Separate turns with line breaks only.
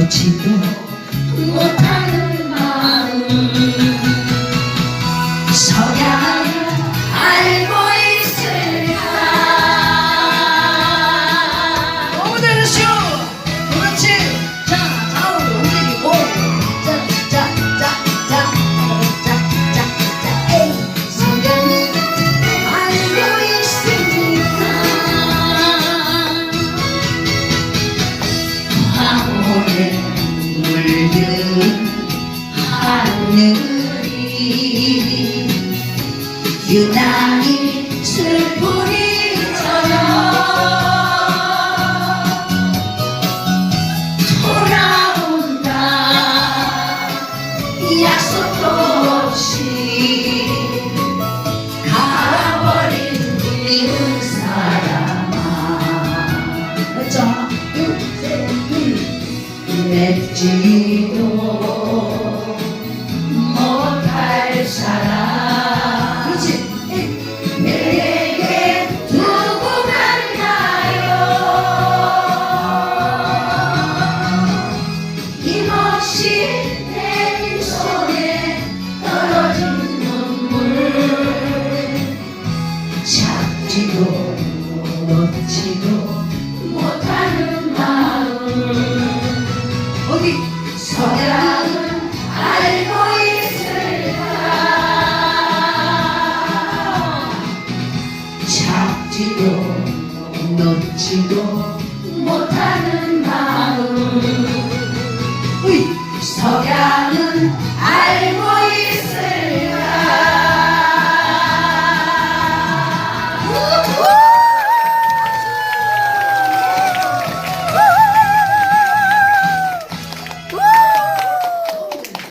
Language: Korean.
我几多？我爱。 물든 하늘이 유난히 슬프리처럼 돌아온다. 약속도 없이 맺지도 못할 사랑 그렇지. 내게 두고 간다요? 힘없이 내린 손에 떨어진 눈물 잡지도 놓지도 지도 놓 지도 못하는